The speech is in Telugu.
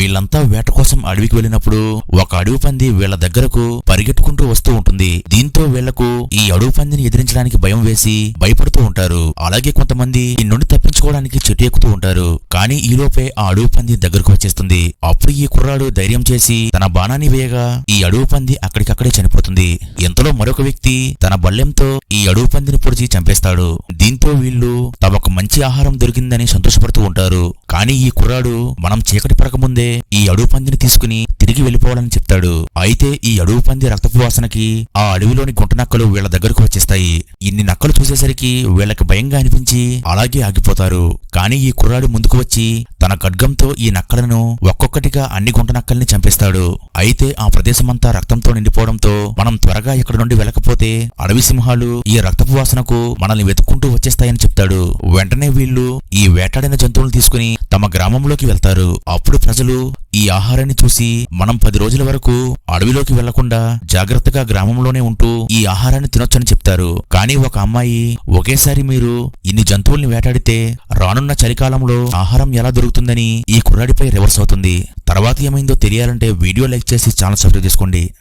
వీళ్ళంతా వేట కోసం అడవికి వెళ్ళినప్పుడు ఒక అడవి పంది వీళ్ళ దగ్గరకు పరిగెట్టుకుంటూ వస్తూ ఉంటుంది. దీంతో వీళ్ళకు ఈ అడవి పందిని ఎదిరించడానికి భయం వేసి భయపడుతూ ఉంటారు. అలాగే కొంతమంది ఈ నుండి తప్పించుకోవడానికి చెట్టు ఎక్కుతూ ఉంటారు. కానీ ఈలోపే ఆ అడవి పంది దగ్గరకు వచ్చేస్తుంది. అప్పుడు ఈ కుర్రాడు ధైర్యం చేసి తన బాణాన్ని వేయగా ఈ అడవి పంది అక్కడికక్కడే చనిపోతుంది. ఇంతలో మరొక వ్యక్తి తన బల్లెంతో ఈ అడవి పందిని పొడిచి చంపేస్తాడు. దీంతో వీళ్ళు తమకు మంచి ఆహారం దొరికిందని సంతోషపడుతూ ఉంటారు. కానీ ఈ కుర్రాడు మనం చీకటి పడకముందే ఈ అడవి పందిని తీసుకుని తిరిగి వెళ్ళిపోవాలని చెప్తాడు. అయితే ఈ అడవి పంది రక్తపు వాసనకి ఆ అడవిలోని గుంట నక్కలు వీళ్ళ దగ్గరకు వచ్చేస్తాయి. ఇన్ని నక్కలు చూసేసరికి వీళ్ళకి భయంగా అనిపించి అలాగే ఆగిపోతారు. కానీ ఈ కుర్రాడు ముందుకు వచ్చి తన ఖడ్గంతో ఈ నక్కలను ఒక్కొక్కటిగా అన్ని గుంట నక్కల్ని చంపేస్తాడు. అయితే ఆ ప్రదేశమంతా రక్తంతో నిండిపోవడంతో మనం త్వరగా ఇక్కడ నుండి వెళ్ళకపోతే అడవి సింహాలు ఈ రక్తపు వాసనకు మనల్ని వెతుక్కుంటూ వచ్చేస్తాయని చెప్తాడు. వెంటనే వీళ్ళు ఈ వేటాడిన జంతువులను తీసుకుని తమ గ్రామంలోకి వెళ్తారు. అప్పుడు ప్రజలు ఈ ఆహారాన్ని చూసి మనం పది రోజుల వరకు అడవిలోకి వెళ్ళకుండా జాగ్రత్తగా గ్రామంలోనే ఉంటూ ఈ ఆహారాన్ని తినొచ్చని చెప్తారు. కానీ ఒక అమ్మాయి ఒకేసారి మీరు ఇన్ని జంతువుల్ని వేటాడితే రానున్న చలికాలంలో ఆహారం ఎలా దొరుకుతుందని ఈ కుర్రాడిపై రివర్స్ అవుతుంది. తర్వాత ఏమైందో తెలియాలంటే వీడియో లైక్ చేసి ఛానల్ సబ్స్క్రైబ్ చేసుకోండి.